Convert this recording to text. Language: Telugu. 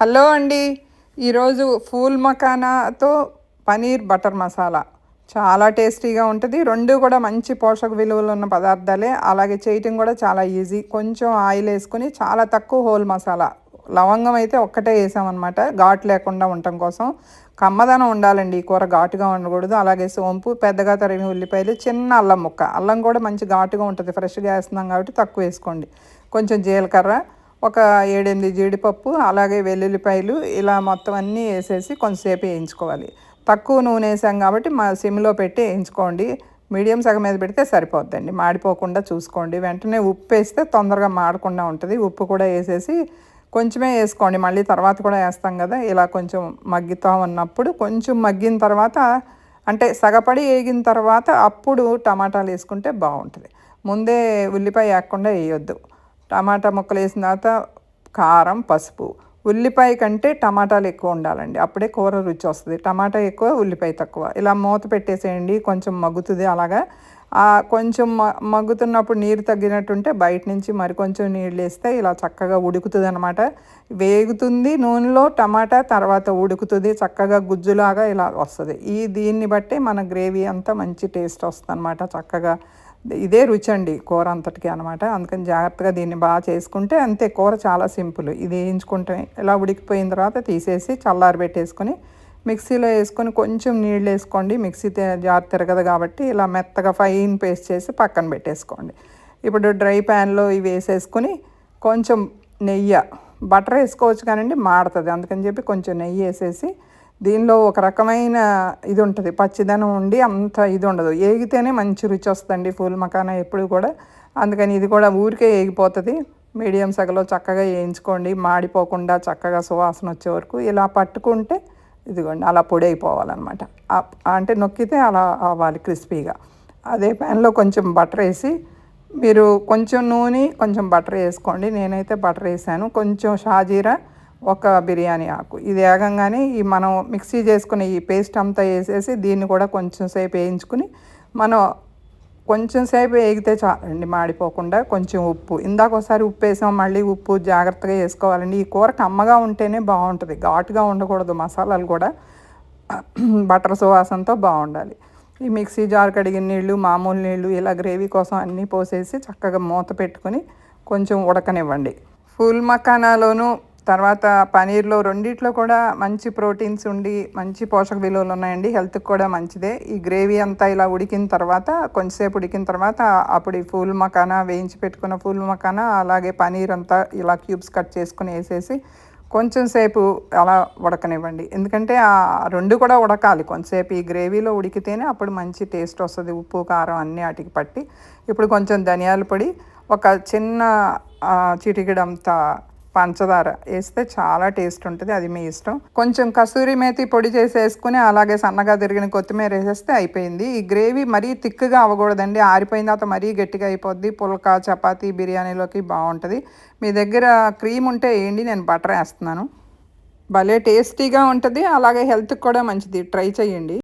హలో అండి. ఈరోజు ఫూల్ మకానాతో పనీర్ బటర్ మసాలా. చాలా టేస్టీగా ఉంటుంది. రెండు కూడా మంచి పోషక విలువలు ఉన్న పదార్థాలే. అలాగే చేయటం కూడా చాలా ఈజీ. కొంచెం ఆయిల్ వేసుకొని చాలా తక్కువ హోల్ మసాలా. లవంగం అయితే ఒక్కటే వేసామన్నమాట. ఘాటు లేకుండా ఉండటం కోసం. కమ్మదనం ఉండాలండి. ఈ కూర ఘాటుగా ఉండకూడదు. అలాగే సోంపు పెద్దగా తరిగిన ఉల్లిపాయలు చిన్న అల్లం ముక్క. అల్లం కూడా మంచి ఘాటుగా ఉంటుంది. ఫ్రెష్గా వేస్తున్నాం కాబట్టి తక్కువ వేసుకోండి. కొంచెం జీలకర్ర ఒక ఏడెనిమిది జీడిపప్పు అలాగే వెల్లుల్లిపాయలు ఇలా మొత్తం అన్నీ వేసేసి కొంతసేపు వేయించుకోవాలి. తక్కువ నూనె వేసాం కాబట్టి మా సిమ్లో పెట్టి వేయించుకోండి. మీడియం సగం మీద పెడితే సరిపోద్దండి. మాడిపోకుండా చూసుకోండి. వెంటనే ఉప్పు వేస్తే తొందరగా మాడకుండా ఉంటుంది. ఉప్పు కూడా వేసేసి కొంచెమే వేసుకోండి. మళ్ళీ తర్వాత కూడా వేస్తాం కదా. ఇలా కొంచెం మగ్గితో ఉన్నప్పుడు కొంచెం మగ్గిన తర్వాత అంటే సగపడి వేగిన తర్వాత అప్పుడు టమాటాలు వేసుకుంటే బాగుంటుంది. ముందే ఉల్లిపాయ వేయకుండా వేయొద్దు. టమాటా ముక్కలు వేసిన తర్వాత కారం పసుపు. ఉల్లిపాయ కంటే టమాటాలు ఎక్కువ ఉండాలండి. అప్పుడే కూర రుచి వస్తుంది. టమాటా ఎక్కువ ఉల్లిపాయ తక్కువ. ఇలా మూత పెట్టేసేయండి. కొంచెం మగ్గుతుంది అలాగా. కొంచెం మగ్గుతున్నప్పుడు నీరు తగ్గినట్టుంటే బయట నుంచి మరి కొంచెం నీళ్ళు వేస్తే ఇలా చక్కగా ఉడుకుతుంది అనమాట వేగుతుంది నూనెలో టమాటా తర్వాత ఉడుకుతుంది. చక్కగా గుజ్జులాగా ఇలా వస్తుంది. ఈ దీన్ని బట్టి మన గ్రేవీ అంతా మంచి టేస్ట్ వస్తుంది అనమాట చక్కగా. ఇదే రుచి అండి కూర అంతటికి అనమాట అందుకని జాగ్రత్తగా దీన్ని బాగా చేసుకుంటే అంతే కూర చాలా సింపుల్. ఇది వేయించుకుంటే ఇలా ఉడికిపోయిన తర్వాత తీసేసి చల్లారి పెట్టేసుకొని మిక్సీలో వేసుకొని కొంచెం నీళ్ళు వేసుకోండి. మిక్సీ జార్ తిరగదు కాబట్టి ఇలా మెత్తగా ఫైన్ పేస్ట్ చేసి పక్కన పెట్టేసుకోండి. ఇప్పుడు డ్రై ప్యాన్లో ఇవి వేసేసుకొని కొంచెం నెయ్యి బటర్ వేసుకోవచ్చు కానివ్వండి మాడుతుంది. అందుకని చెప్పి కొంచెం నెయ్యి వేసేసి దీనిలో ఒక రకమైన ఇది ఉంటుంది. పచ్చిదనం ఉండి అంత ఇది ఉండదు. ఏగితేనే మంచి రుచి వస్తుందండి ఫూల్ మకానా ఎప్పుడు కూడా. అందుకని ఇది కూడా ఊరికే ఏగిపోతుంది. మీడియం సగలో చక్కగా వేయించుకోండి. మాడిపోకుండా చక్కగా సువాసన వచ్చే వరకు ఇలా పట్టుకుంటే ఇదిగోండి అలా పొడి అయిపోవాలన్నమాట. అంటే నొక్కితే అలా అవ్వాలి క్రిస్పీగా. అదే ప్యాన్లో కొంచెం బటర్ వేసి మీరు కొంచెం నూనె కొంచెం బటర్ వేసుకోండి. నేనైతే బటర్ వేసాను. కొంచెం షాజీరా ఒక బిర్యానీ ఆకు. ఇది వేగంగానే ఈ మనం మిక్సీ చేసుకుని ఈ పేస్ట్ అంతా వేసేసి దీన్ని కూడా కొంచెం సేపు వేయించుకుని మనం కొంచెం సేపు వేగితే చాలండి మాడిపోకుండా కొంచెం ఉప్పు. ఇందాక ఒకసారి ఉప్పు వేసాం మళ్ళీ ఉప్పు జాగ్రత్తగా వేసుకోవాలండి. ఈ కూర కమ్మగా ఉంటేనే బాగుంటుంది. ఘాటుగా ఉండకూడదు మసాలాలు కూడా. బటర్ సువాసనతో బాగుండాలి. ఈ మిక్సీ జార్ కడిగిన నీళ్ళు మామూలు నీళ్ళు ఇలా గ్రేవీ కోసం అన్నీ పోసేసి చక్కగా మూత పెట్టుకొని కొంచెం ఉడకనివ్వండి. ఫుల్ మకానాలోనూ తర్వాత పనీర్లో రెండిట్లో కూడా మంచి ప్రోటీన్స్ ఉండి మంచి పోషక విలువలు ఉన్నాయండి. హెల్త్కి కూడా మంచిదే. ఈ గ్రేవీ అంతా ఇలా ఉడికిన తర్వాత కొంచెంసేపు ఉడికిన తర్వాత అప్పుడు ఈ ఫూల్ మకానా వేయించి పెట్టుకున్న ఫూల్ మకానా అలాగే పనీర్ అంతా ఇలా క్యూబ్స్ కట్ చేసుకుని వేసేసి కొంచెం సేపు అలా ఉడకనివ్వండి. ఎందుకంటే ఆ రెండు కూడా ఉడకాలి. కొంచెంసేపు ఈ గ్రేవీలో ఉడికితేనే అప్పుడు మంచి టేస్ట్ వస్తుంది. ఉప్పు కారం అన్నీ వాటికి పట్టి. ఇప్పుడు కొంచెం ధనియాల పొడి ఒక చిన్న చిటికెడంత పంచదార వేస్తే చాలా టేస్ట్ ఉంటుంది అది మీ ఇష్టం. కొంచెం కసూరి మేతి పొడి చేసి వేసుకుని అలాగే సన్నగా తిరిగిన కొత్తిమీర వేసేస్తే అయిపోయింది. ఈ గ్రేవీ మరీ థిక్గా అవ్వకూడదండి. ఆరిపోయిన తర్వాత మరీ గట్టిగా అయిపోద్ది. పుల్కా చపాతీ బిర్యానీలోకి బాగుంటుంది. మీ దగ్గర క్రీమ్ ఉంటే వేయండి నేను బటర్ వేస్తున్నాను. భలే టేస్టీగా ఉంటుంది. అలాగే హెల్త్కి కూడా మంచిది. ట్రై చేయండి.